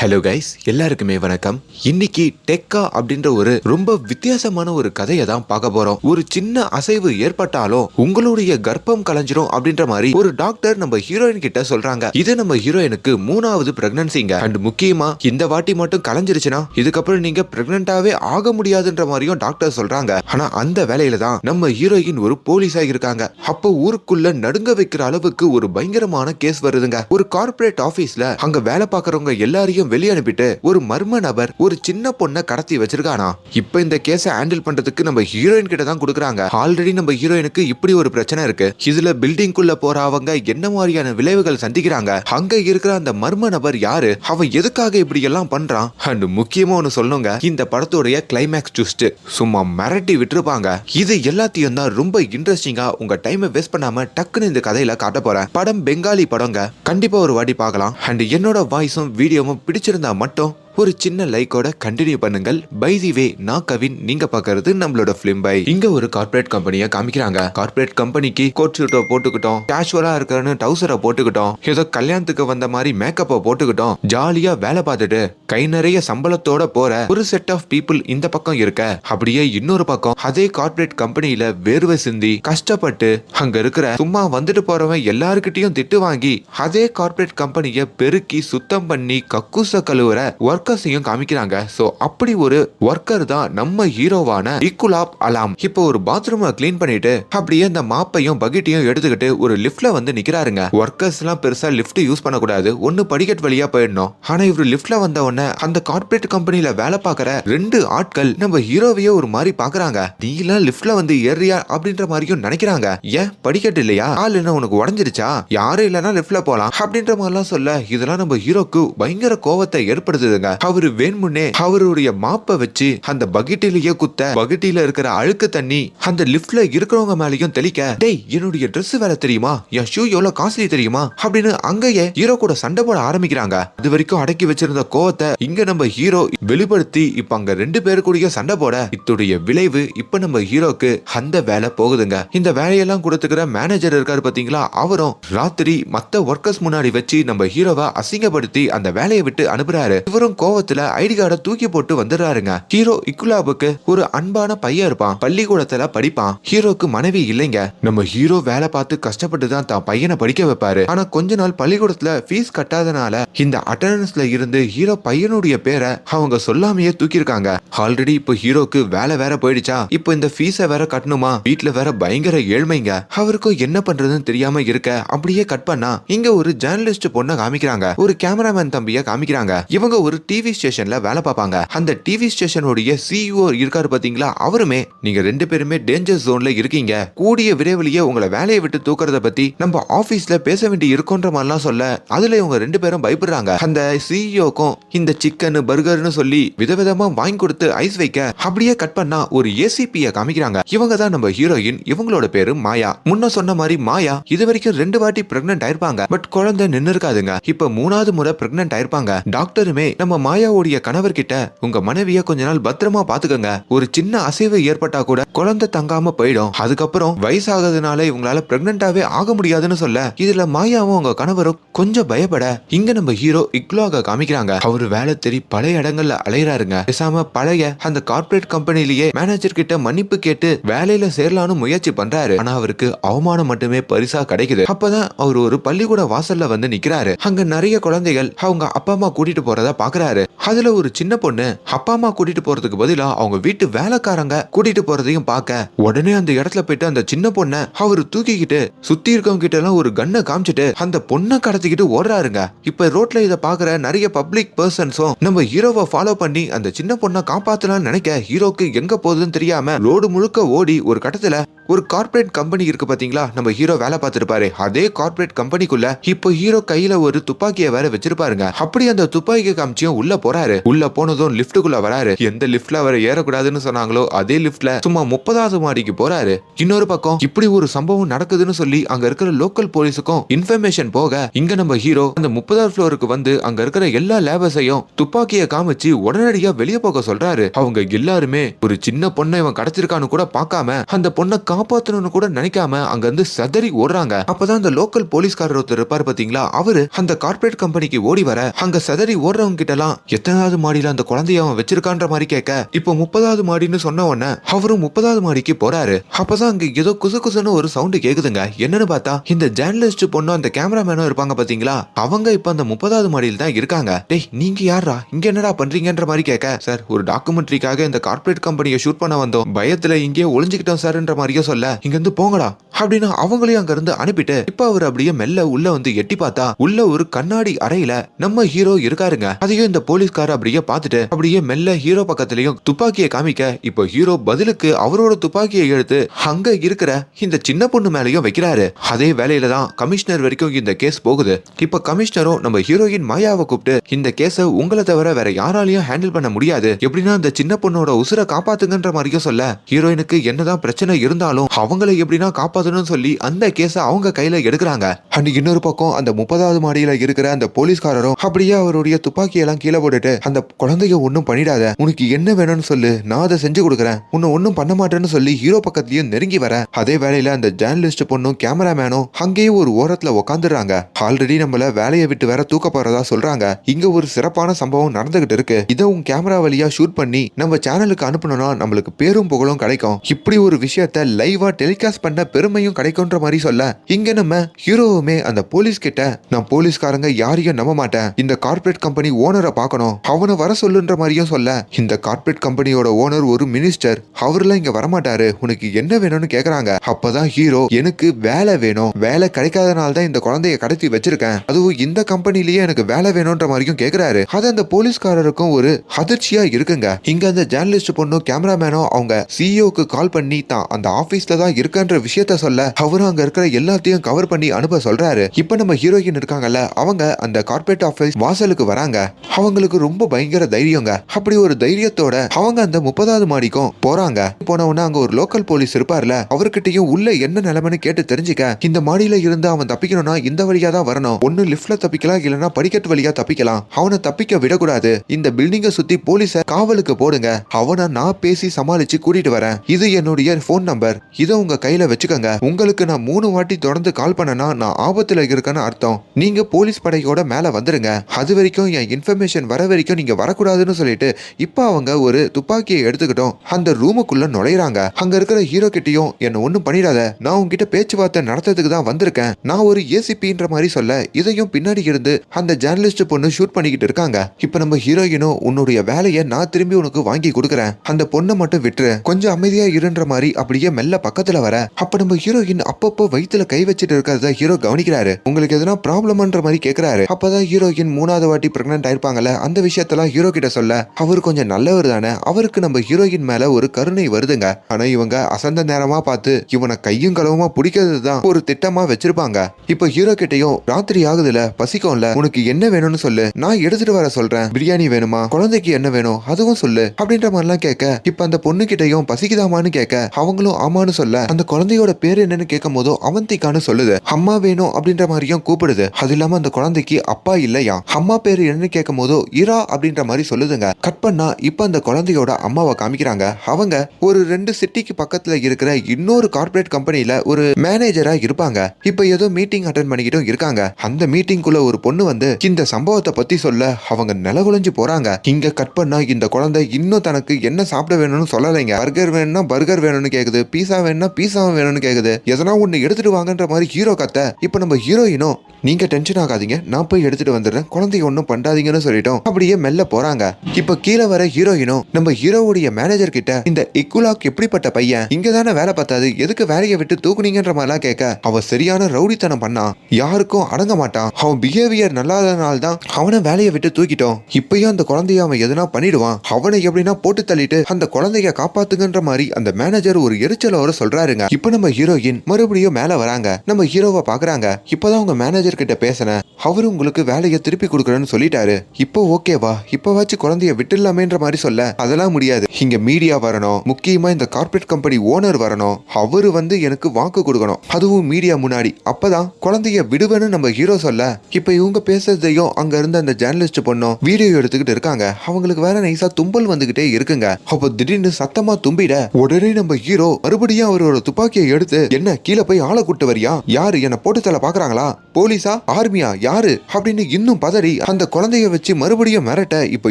Hello guys எல்லாருக்குமே வணக்கம். இன்னைக்கு டெக்கா அப்படின்ற ஒரு ரொம்ப வித்தியாசமான ஒரு கதையை தான் பார்க்க போறோம். ஒரு சின்ன அசைவு ஏற்பட்டாலும் உங்களுடைய கர்ப்பம் கலைஞ்சிரும் அப்படின்ற மாதிரி ஒரு டாக்டர் நம்ம ஹீரோயின் கிட்ட சொல்றாங்க. இது நம்ம ஹீரோயினுக்கு மூணாவது பிரெக்னன்சிங்க அண்ட் முக்கியமா இந்த வாட்டி மட்டும் கலைஞ்சிருச்சுன்னா இதுக்கப்புறம் நீங்க பிரெக்னண்டாவே ஆக முடியாதுன்ற மாதிரியும் டாக்டர் சொல்றாங்க. ஆனா அந்த வேலையில தான் நம்ம ஹீரோயின் ஒரு போலீஸ் ஆகியிருக்காங்க. அப்போ ஊருக்குள்ள நடுங்க வைக்கிற அளவுக்கு ஒரு பயங்கரமான கேஸ் வருதுங்க. ஒரு கார்ப்பரேட் ஆபீஸ்ல அங்க வேலை பார்க்கறவங்க எல்லாரையும் வெளியே அனுப்பிட்டு ஒரு மர்ம நபர் ஒரு சின்ன பொண்ணை கடத்தி வச்சிருக்கானா? இப்ப இந்த கேஸை ஹேண்டில் பண்றதுக்கு நம்ம ஹீரோயின் கிட்ட தான் கொடுக்குறாங்க. ஆல்ரெடி நம்ம ஹீரோயினுக்கு இப்படி ஒரு பிரச்சனை இருக்கு. இதுல பில்டிங்குள்ள போற அவங்க என்ன மாதிரியான விளைவுகள் சந்திக்கிறாங்க? அங்க இருக்கிற அந்த மர்ம நபர் யாரு? அவன் எதுக்காக இப்படி எல்லாம் பண்றான்? அண்ட் முக்கியமா ஒன்னு சொல்லுங்க இந்த படத்துடைய கிளைமேக்ஸ் ட்விஸ்ட் சும்மா மிரட்டி விட்டுருப்பாங்க. இது எல்லாத்தையும் தான் ரொம்ப இன்ட்ரெஸ்டிங்கா உங்க டைமை வேஸ்ட் பண்ணாம டக்குன்னு இந்த கதையில காட்ட போறேன். படம் பெங்காலி படங்க. கண்டிப்பா ஒரு வாட்டி பார்க்கலாம். அண்ட் என்னோட வாய்ஸும் வீடியோவும் பிடிச்சிருந்தா மட்டும் ஒரு சின்ன லைக்கோட கண்டினியூ பண்ணுங்கள். பை தி வே நான் கவின் நீங்க பாக்குறது நம்மளோட பிலிம் பை இங்க ஒரு கார்ப்பரேட் கம்பெனியை காமிக்கிறாங்க. கார்ப்பரேட் கம்பெனிக்கு கோட் ஷூட்டை போட்டுக்கிட்டோம். கேஷுவலா இருக்கிறன்னு டவுசரை போட்டுக்கிட்டோம். ஏதோ கல்யாணத்துக்கு வந்த மாதிரி மேக்கப்பை போட்டுக்கிட்டோம். ஜாலியா வேலை பார்த்துட்டு கை நிறைய சம்பளத்தோட போற ஒரு செட் ஆஃப் பீப்புள் இந்த பக்கம் இருக்க. அப்படியே இன்னொரு பக்கம் அதே கார்ப்பரேட் கம்பெனியில வேர்வை சிந்தி கஷ்டப்பட்டு அங்க இருக்கிற சும்மா வந்துட்டு போறவன் எல்லாருக்கிட்டையும் திட்டு வாங்கி அதே கார்ப்பரேட் கம்பெனியை பெருக்கி சுத்தம் பண்ணி கக்கூச கழுவுற ஒர்க்கர்ஸையும் காமிக்கிறாங்க. ஸோ அப்படி ஒரு ஒர்க்கர் தான் நம்ம ஹீரோவான இக்குலாப் அலாம் இப்போ ஒரு பாத்ரூமை க்ளீன் பண்ணிட்டு அப்படியே அந்த மாப்பையும் பக்கெட்டையும் எடுத்துக்கிட்டு ஒரு லிஃப்ட்ல வந்து நிக்கிறாருங்க. ஒர்க்கர்ஸ் எல்லாம் பெருசா லிஃப்ட் யூஸ் பண்ணக்கூடாது. ஒன்னு படிக்கட் வழியா போயிடணும். ஆனா இவர் லிஃப்ட்ல வந்த உடனே அந்த கார்ப்பரேட் கம்பெனில வேலை பார்க்கற ரெண்டு ஆட்கள் நம்ம ஹீரோவையே ஒரு மாதிரி பாக்குறாங்க நீலாம் லிஃப்ட்ல வந்து ஏறியா அப்படின்ற மாதிரியும் நினைக்கிறாங்க. ஏன்? படிக்கட்டு இல்லையா? ஆள் என்ன உனக்கு உடஞ்சிருச்சா? யாரும் இல்லைன்னா லிஃப்ட்ல போலாம் அப்படின்ற மாதிரிலாம் சொல்ல இதெல்லாம் நம்ம ஹீரோக்கு பயங்கர கோவத்தை ஏற்படுத்துதுங்க. அவரு வேணுமுன்னே அவருடைய மாப்பை வச்சு அந்த பக்கெட்டிலேயே குத்த பக்கெட்டில இருக்கிற அழுக்கு தண்ணி அந்த லிஃப்ட்ல இருக்கிறவங்க மேலயும் தெளிக்க டேய் என்னுடைய ட்ரெஸ் வேலை தெரியுமா? என் ஷூ எவ்வளவு காஸ்ட்லி தெரியுமா? அப்படின்னு அங்கேயே ஹீரோ கூட சண்டை போட ஆரம்பிக்கிறாங்க. அது வரைக்கும் அடக்கி வச்சிருந்த கோவத்தை இங்க நம்ம ஹீரோ வெளிப்படுத்தி இப்ப அங்க ரெண்டு பேரு கூடயே சண்டை போட இத்துடைய விளைவு இப்ப நம்ம ஹீரோக்கு அந்த வேலை போகுதுங்க. இந்த வேலையெல்லாம் கொடுத்துக்கிற மேனேஜர் இருக்காரு பாத்தீங்களா? அவரும் ராத்திரி மத்த ஒர்க்கர்ஸ் முன்னாடி வச்சு நம்ம ஹீரோவை அசிங்கப்படுத்தி அந்த வேலையை விட்டு அனுப்புறாரு. இவரும் கோவத்துல ஐடி கார்டை தூக்கி போட்டு வந்துடுறாருங்க. ஹீரோ இக்குலாபுக்கு ஒரு அன்பான பையன் இருப்பான். பள்ளிக்கூடத்துல படிப்பான். ஹீரோக்கு மனைவி இல்லைங்க. நம்ம ஹீரோ வேலை பார்த்து கஷ்டப்பட்டு தான் தான் பையனை படிக்க வைப்பாரு. ஆனா கொஞ்ச நாள் பள்ளிக்கூடத்துல ஃபீஸ் கட்டாதனால இந்த அட்டண்டன்ஸ்ல இருந்து ஹீரோ பையனுடைய பேரை அவங்க சொல்லாமையே தூக்கியிருக்காங்க. ஆல்ரெடி இப்போ ஹீரோக்கு வேலை வேற போயிடுச்சா? இப்போ இந்த ஃபீஸை வேற கட்டணுமா? வீட்டுல வேற பயங்கர ஏழ்மைங்க. அவருக்கும் என்ன பண்றதுன்னு தெரியாம இருக்க அப்படியே கட் பண்ணா இங்க ஒரு ஜேர்னலிஸ்ட் பொண்ணை காமிக்கிறாங்க. ஒரு கேமராமேன் தம்பிய காமிக்கிறாங்க. இவங்க ஒரு டிவி ஸ்டேஷன்ல வேலை பார்ப்பாங்க. அந்த டிவி ஸ்டேஷனுடைய சிஇஓ இருக்காரு பாத்தீங்களா? அவருமே நீங்க ரெண்டு பேருமே டேஞ்சர் ஜோன்ல இருக்கீங்க. கூடிய விரைவிலேயே உங்களை வேலையை விட்டு தூக்குறத பத்தி நம்ம ஆபீஸ்ல பேச வேண்டி இருக்குன்ற மாதிரிலாம் சொல்ல அதுல இவங்க ரெண்டு பேரும் பயப்படுறாங்க. அந்த சிஇஓக்கும் இந்த சிக்கன் பர்கர்னு சொல்லி விதவிதமா வாங்கி கொடுத்து ஐஸ் வைக்க அப்படியே கட் பண்ணா ஒரு ஏசிபிய காமிக்கிறாங்க. இவங்க தான் நம்ம ஹீரோயின் இவங்களோட பேரு மாயா. முன்ன சொன்ன மாதிரி மாயா இது வரைக்கும் ரெண்டு வாட்டி பிரெக்னென்ட் ஆயிருப்பாங்க. பட் குழந்தை நின்னு இருக்காதுங்க. இப்ப மூணாவது முறை பிரெக்னென்ட் ஆயிருப்பாங்க. டாக்டருமே நம்ம மாயாவுடைய கணவர் கிட்ட உங்க மனைவிய கொஞ்ச நாள் பத்திரமா பாத்துக்கங்க. ஒரு சின்ன அசைவு ஏற்பட்டா கூட குழந்தை தங்காம போயிடும். அதுக்கப்புறம் வயசாகிறதுனால இவங்களால பிரெக்னண்டாவே ஆக முடியாதுன்னு சொல்ல இதுல மாயாவும் உங்க கணவரும் கொஞ்சம் பயப்பட இங்க நம்ம ஹீரோ இக்லோக காமிக்கிறாங்க. அவரு வேலை தெரி பழைய இடங்கள்ல அலையிறாருங்க. பேசாம பழைய அந்த கார்ப்பரேட் கம்பெனிலேயே மேனேஜர் கிட்ட மன்னிப்பு கேட்டு வேலையில சேரலான்னு முயற்சி பண்றாரு. ஆனா அவருக்கு அவமானம் மட்டுமே பரிசா கிடைக்குது. அப்பதான் அவர் ஒரு பள்ளிக்கூட வாசல்ல வந்து நிக்கிறாரு. அங்க நிறைய குழந்தைகள் அவங்க அப்பா அம்மா கூட்டிட்டு போறத பாக்குறாரு. அதுல ஒரு சின்ன பொண்ணு அப்பா அம்மா கூட்டிட்டு போறதுக்கு பதிலா அவங்க வீட்டு வேலைக்காரங்க கூட்டிட்டு போறதையும் பார்க்க உடனே அந்த இடத்துல போயிட்டு அந்த சின்ன பொண்ணை அவரு தூக்கிக்கிட்டு சுத்தி இருக்கவங்க கிட்ட எல்லாம் ஒரு கண்ணை காமிச்சிட்டு அந்த பொண்ணை கடத்திக்கிட்டு ஓடுறாருங்க. இப்ப ரோட்ல இதை பாக்குற நிறைய பப்ளிக் பர்சன்ஸும் நம்ம ஹீரோவை ஃபாலோ பண்ணி அந்த சின்ன பொண்ணை காப்பாத்தலாம்னு நினைக்க ஹீரோக்கு எங்க போகுதுன்னு தெரியாம ரோடு முழுக்க ஓடி ஒரு கட்டத்துல ஒரு கார்ப்பரேட் கம்பெனி இருக்கு பாத்தீங்களா? நம்ம ஹீரோ வேலை பார்த்திருப்பாரு. அதே கார்ப்பரேட் கம்பெனிக்குள்ள இப்போ ஹீரோ கையில ஒரு துப்பாக்கியை வேற வச்சிருப்பாருங்க. அப்படி அந்த துப்பாக்கியை காமிச்சியும் உள்ள போறாரு. உள்ள போனதும் லிஃப்ட்டுக்குள்ள வராரு. எந்த லிப்ட்ல அவர் ஏறக்கூடாதுன்னு சொன்னாங்களோ அதே லிஃப்ட்ல சும்மா முப்பதாவது மாடிக்கு போறாரு. இன்னொரு பக்கம் இப்படி ஒரு சம்பவம் நடக்குதுன்னு சொல்லி அங்க இருக்கிற லோக்கல் போலீஸுக்கும் இன்ஃபர்மேஷன் போக இங்க நம்ம ஹீரோ அந்த முப்பதாவது ஃப்ளோருக்கு வந்து அங்க இருக்கிற எல்லா லேபர்ஸையும் துப்பாக்கியை காமிச்சு உடனடியா வெளியே போக சொல்றாரு. அவங்க எல்லாருமே ஒரு சின்ன பொண்ணை இவன் கிடைச்சிருக்கான்னு கூட பார்க்காம அந்த பொண்ணை காப்பாத்தணும்னு கூட நினைக்காம அங்க இருந்து செதறி ஓடுறாங்க. அப்பதான் அந்த லோக்கல் போலீஸ்காரர் ஒருத்தர் இருப்பாரு பாத்தீங்களா? அவரு அந்த கார்ப்பரேட் கம்பெனிக்கு ஓடி வர அங்க சதறி ஓடுறவங்க கிட்ட எல்லாம் எத்தனாவது மாடியில அந்த குழந்தைய அவன் வச்சிருக்கான்ற மாதிரி கேட்க இப்போ முப்பதாவது மாடின்னு சொன்ன உடனே அவரும் முப்பதாவது மாடிக்கு போறாரு. அப்பதான் அங்க ஏதோ குசு குசுன்னு ஒரு சவுண்டு கேக்குதுங்க. என்னன்னு பார்த்தா இந்த ஜேர்னலிஸ்ட் பொண்ணும் அந்த கேமராமேனும் இருப்பாங்க பாத்தீங்களா? அவங்க இப்ப அந்த முப்பதாவது மாடியில் தான் இருக்காங்க. டேய் நீங்க யாரா இங்க என்னடா பண்றீங்கன்ற மாதிரி கேட்க சார் ஒரு டாக்குமெண்ட்ரிக்காக இந்த கார்ப்பரேட் கம்பெனியை ஷூட் பண்ண வந்தோம். பயத்துல இங்கேயே ஒளிஞ்சுக்கிட்டோம் சார்ன்ற மாதிரியே சொல்ல இங்க இருந்து போங்கடா அப்படின்னு அவங்களையும் அங்க இருந்து அனுப்பிட்டு இப்ப அவர் அப்படியே மெல்ல உள்ள வந்து எட்டி பார்த்தா உள்ள ஒரு கண்ணாடி அறையில நம்ம ஹீரோ இருக்காருங்க. அதையும் இந்த போலீஸ்கார அப்படியே பார்த்துட்டு அப்படியே மெல்ல ஹீரோ பக்கத்துலயும் துப்பாக்கியை காமிக்க இப்போ ஹீரோ பதிலுக்கு அவரோட துப்பாக்கியை எடுத்து அங்க இருக்கிற இந்த சின்ன பொண்ணு மேலயும் வைக்கிறாரு. அதே வேலையில தான் கமிஷனர் வரைக்கும் இந்த கேஸ் போகுது. இப்ப கமிஷனரும் நம்ம ஹீரோயின் மாயாவை கூப்பிட்டு இந்த கேஸை உங்களை தவிர வேற யாராலையும் ஹேண்டில் பண்ண முடியாது. எப்படின்னா இந்த சின்ன பொண்ணோட உசுரை காப்பாத்துங்கன்ற மாதிரியும் சொல்ல ஹீரோயினுக்கு என்னதான் பிரச்சனை இருந்தாலும் அவங்கள எப்படின்னா காப்பாற்றணும்னு சொல்லி அந்த கேஸை அவங்க கையில எடுக்கிறாங்க. அண்ட் இன்னொரு பக்கம் அந்த முப்பதாவது மாடியில இருக்கிற அந்த போலீஸ்காரரும் அப்படியே அவருடைய துப்பாக்கியெல்லாம் கீழே போட்டுட்டு அந்த குழந்தைய ஒன்றும் பண்ணிடாத. உனக்கு என்ன வேணும்னு சொல்லு. நான் அதை செஞ்சு கொடுக்குறேன். உன்னை ஒன்றும் பண்ண மாட்டேன்னு சொல்லி ஹீரோ பக்கத்துலயும் நெருங்கி வர. அதே வேலையில அந்த ஜேர்னலிஸ்ட் பொண்ணும் கேமராமேனும் அங்கேயே ஒரு ஓரத்துல உக்காந்துடுறாங்க. ஆல்ரெடி நம்மள வேலையை விட்டு வேற தூக்க போறதா சொல்றாங்க. இங்க ஒரு சிறப்பான சம்பவம் நடந்துகிட்டு இருக்கு. இதை உன் கேமரா வழியா ஷூட் பண்ணி நம்ம சேனலுக்கு அனுப்பணும்னா நம்மளுக்கு பேரும் புகழும் கிடைக்கும். இப்படி ஒரு விஷயத்த லைவா டெலிகாஸ்ட் பண்ண பெருமையும் கிடைக்கும்ன்ற மாதிரி சொல்ல இங்க நம்ம ஹீரோவுமே அந்த போலீஸ் கிட்ட நான் போலீஸ்காரங்க யாரையும் நம்ப மாட்டேன். இந்த கார்ப்பரேட் கம்பெனி ஓனரை பார்க்கணும். அவனை வர சொல்லுன்ற மாதிரியும் சொல்ல இந்த கார்ப்பரேட் கம்பெனியோட ஓனர் ஒரு மினிஸ்டர் அவர்லாம் இங்க வரமாட்டாரு. உனக்கு என்ன வேணும்னு கேக்குறாங்க. அப்பதான் ஹீரோ எனக்கு வேலை வேணும். வேலை கிடைக்காதனால தான் இந்த குழந்தைய கடத்தி வச்சிருக்கேன். அதுவும் இந்த கம்பெனிலேயே எனக்கு வேலை வேணும்ன்ற மாதிரியும் கேக்குறாரு. அது அந்த போலீஸ்காரருக்கும் ஒரு அதிர்ச்சியா இருக்குங்க. இங்க அந்த ஜேர்னலிஸ்ட் பொண்ணும் கேமராமேனும் அவங்க சிஇஓக்கு கால் பண்ணி தான் அந்த ஆஃப் ஆபீஸ்ல தான் இருக்கன்ற விஷயத்த சொல்ல அவரும் அங்க இருக்கிற எல்லாத்தையும் கவர் பண்ணி அனுப்ப சொல்றாரு. இப்ப நம்ம ஹீரோயின் இருக்காங்கல்ல அவங்க அந்த கார்ப்பரேட் ஆபீஸ் வாசலுக்கு வராங்க. அவங்களுக்கு ரொம்ப பயங்கர தைரியங்க. அப்படி ஒரு தைரியத்தோட அவங்க அந்த முப்பதாவது மாடிக்கும் போறாங்க. போன உடனே அங்க ஒரு லோக்கல் போலீஸ் இருப்பார்ல அவர்கிட்டயும் உள்ள என்ன நிலைமைன்னு கேட்டு தெரிஞ்சுக்க இந்த மாடியில இருந்து அவன் தப்பிக்கணும்னா இந்த வழியா தான் வரணும். ஒன்னு லிப்ட்ல தப்பிக்கலாம் இல்லைன்னா படிக்கட்டு வழியா தப்பிக்கலாம். அவனை தப்பிக்க விடக்கூடாது. இந்த பில்டிங்கை சுத்தி போலீஸ காவலுக்கு போடுங்க. அவனை நான் பேசி சமாளிச்சு கூட்டிட்டு வரேன். இது என்னுடைய ஃபோன் நம்பர் இதை உங்க கையில வச்சுக்கோங்க. உங்களுக்கு நான் மூணு வாட்டி தொடர்ந்து கால் பண்ணனா நான் ஆபத்துல இருக்கேன்னு அர்த்தம். நீங்க போலீஸ் படையோட மேல வந்துருங்க. அது வரைக்கும் என் இன்ஃபர்மேஷன் வர வரைக்கும் நீங்க வரக்கூடாதுன்னு சொல்லிட்டு இப்போ அவங்க ஒரு துப்பாக்கியை எடுத்துக்கிட்டோம். அந்த ரூமுக்குள்ள நுழையிறாங்க. அங்க இருக்கிற ஹீரோ கிட்டயும் என்ன ஒண்ணும் பண்ணிடாத. நான் உங்ககிட்ட பேச்சுவார்த்தை நடத்துறதுக்கு தான் வந்திருக்கேன். நான் ஒரு ஏசிபின்ற மாதிரி சொல்ல இதையும் பின்னாடி இருந்து அந்த ஜேர்னலிஸ்ட் பொண்ணு ஷூட் பண்ணிக்கிட்டு இருக்காங்க. இப்போ நம்ம ஹீரோயினும் உன்னுடைய வேலையை நான் திரும்பி உனக்கு வாங்கி கொடுக்குறேன். அந்த பொண்ணை மட்டும் விட்டுரு. கொஞ்சம் அமைதியா இருன்ற மாதிரி அப்படியே மெல்ல பக்கத்துல வர அப்ப நம்ம ஹீரோயின் அப்பப்போ வயித்துல கை வச்சுட்டு இருக்கிறத ஹீரோ கவனிக்கிறாரு. உங்களுக்கு எதனா ப்ராப்ளம்ன்ற மாதிரி கேக்குறாரு. அப்பதான் ஹீரோயின் மூணாவது வாட்டி பிரெக்னென்ட் ஆயிருப்பாங்கல்ல அந்த விஷயத்தெல்லாம் ஹீரோ கிட்ட சொல்ல அவர் கொஞ்சம் நல்லவர் தானே அவருக்கு நம்ம ஹீரோயின் மேல ஒரு கருணை வருதுங்க. ஆனா இவங்க அசந்த நேரமா பார்த்து இவனை கையும் களவுமா பிடிக்கிறது தான் ஒரு திட்டமா வச்சிருப்பாங்க. இப்போ ஹீரோ கிட்டயும் ராத்திரி ஆகுதுல பசிக்கும்ல உனக்கு என்ன வேணும்னு சொல்லு. நான் எடுத்துட்டு வர சொல்றேன். பிரியாணி வேணுமா? குழந்தைக்கு என்ன வேணும்? அதுவும் சொல்லு. அப்படின்ற மாதிரிலாம் கேட்க இப்ப அந்த பொண்ணு கிட்டையும் பசிக்குதாமான்னு கேட்க அவங்களும் அம்மான்னு சொல்ல அந்த குழந்தையோட பேர் என்னன்னு கேட்கும் போதோ அவந்திகான்னு சொல்லுது. அம்மா வேணும் அப்படின்ற மாதிரியும் கூப்பிடுது. அது இல்லாம அந்த குழந்தைக்கு அப்பா இல்லையா? அம்மா பேரு என்னன்னு கேட்கும் போதோ இரா அப்படின்ற மாதிரி சொல்லுதுங்க. கட் பண்ணா இப்ப அந்த குழந்தையோட அம்மாவை காமிக்கிறாங்க. அவங்க ஒரு ரெண்டு சிட்டிக்கு பக்கத்துல இருக்கிற இன்னொரு கார்ப்பரேட் கம்பெனில ஒரு மேனேஜரா இருப்பாங்க. இப்ப ஏதோ மீட்டிங் அட்டன் பண்ணிக்கிட்டும் இருக்காங்க. அந்த மீட்டிங்குள்ள ஒரு பொண்ணு வந்து இந்த சம்பவத்தை பத்தி சொல்ல அவங்க நிலகுலைஞ்சு போறாங்க. இங்க கட் பண்ணா இந்த குழந்தை இன்னும் தனக்கு என்ன சாப்பிட வேணும்னு சொல்லலைங்க. பர்கர் வேணும்னா பர்கர் வேணும்னு கேக்குது. பீஸ் வேணும்னா பீஸாவும் வேணும்னு கேக்குது. எதனா ஒண்ணு எடுத்துட்டு வாங்கன்ற மாதிரி ஹீரோ கத்த இப்ப நம்ம ஹீரோயினும் நீங்க டென்ஷன் ஆகாதீங்க நான் போய் எடுத்துட்டு வந்துடுறேன் குழந்தைய ஒன்றும் பண்ணாதீங்கன்னு சொல்லிட்டோம். அப்படியே மெல்ல போறாங்க. இப்ப கீழே வர ஹீரோயினும் நம்ம ஹீரோவுடைய மேனேஜர் கிட்ட இந்த இக்குலாக் எப்படிப்பட்ட பையன்? இங்க தானே வேலை பார்த்தாது எதுக்கு வேலையை விட்டு தூக்குனீங்கன்ற மாதிரிலாம் கேட்க அவன் சரியான ரவுடித்தனம் பண்ணான். யாருக்கும் அடங்க மாட்டான். அவன் பிஹேவியர் நல்லாதனால தான் அவனை வேலையை விட்டு தூக்கிட்டோம். இப்பயும் அந்த குழந்தைய அவன் எதுனா பண்ணிடுவான். அவனை எப்படின்னா போட்டு தள்ளிட்டு அந்த குழந்தைய காப்பாத்துங்கன்ற மாதிரி அந்த மேனேஜர் ஒரு எரிச்சலோட சொல்றாருங்க. இப்ப நம்ம ஹீரோயின் மறுபடியும் மேல வராங்க. நம்ம ஹீரோவை பாக்குறாங்க. இப்பதான் உங்க மேனேஜர் கிட்ட பேசினேன். அவரு உங்களுக்கு வேலையை திருப்பி கொடுக்குறேன்னு சொல்லிட்டாரு. இப்போ ஓகேவா இப்பவாச்சும் குழந்தைய விட்டுலாமேன்ற மாதிரி சொல்ல. அதெல்லாம் முடியாது. இங்க மீடியா வரணும். முக்கியமா இந்த கார்ப்பரேட் கம்பெனி ஓனர் வரணும். அவரு வந்து எனக்கு வாக்கு கொடுக்கணும். அதுவும் மீடியா முன்னாடி. அப்பதான் குழந்தைய விடுவேன்னு நம்ம ஹீரோ சொல்ல. இப்ப இவங்க பேசுறதையும் அங்க இருந்த அந்த ஜேர்னலிஸ்ட் பொண்ணும் வீடியோ எடுத்துக்கிட்டு இருக்காங்க. அவங்களுக்கு வேற நைசா தும்பல் வந்துகிட்டே இருக்குங்க. அப்போ திடீர்னு சத்தமா தும்பிட உடனே நம்ம ஹீரோ மறுபடியும் மறுபடியும் அவரோட துப்பாக்கியை எடுத்து என்ன கீழே போய் ஆளை கூட்டு வரியா? யாரு? என்ன போட்டு தலை பாக்குறாங்களா போலீஸா? ஆர்மியா? யாரு? அப்படின்னு இன்னும் பதறி அந்த குழந்தைய வச்சு மறுபடியும் மிரட்ட இப்ப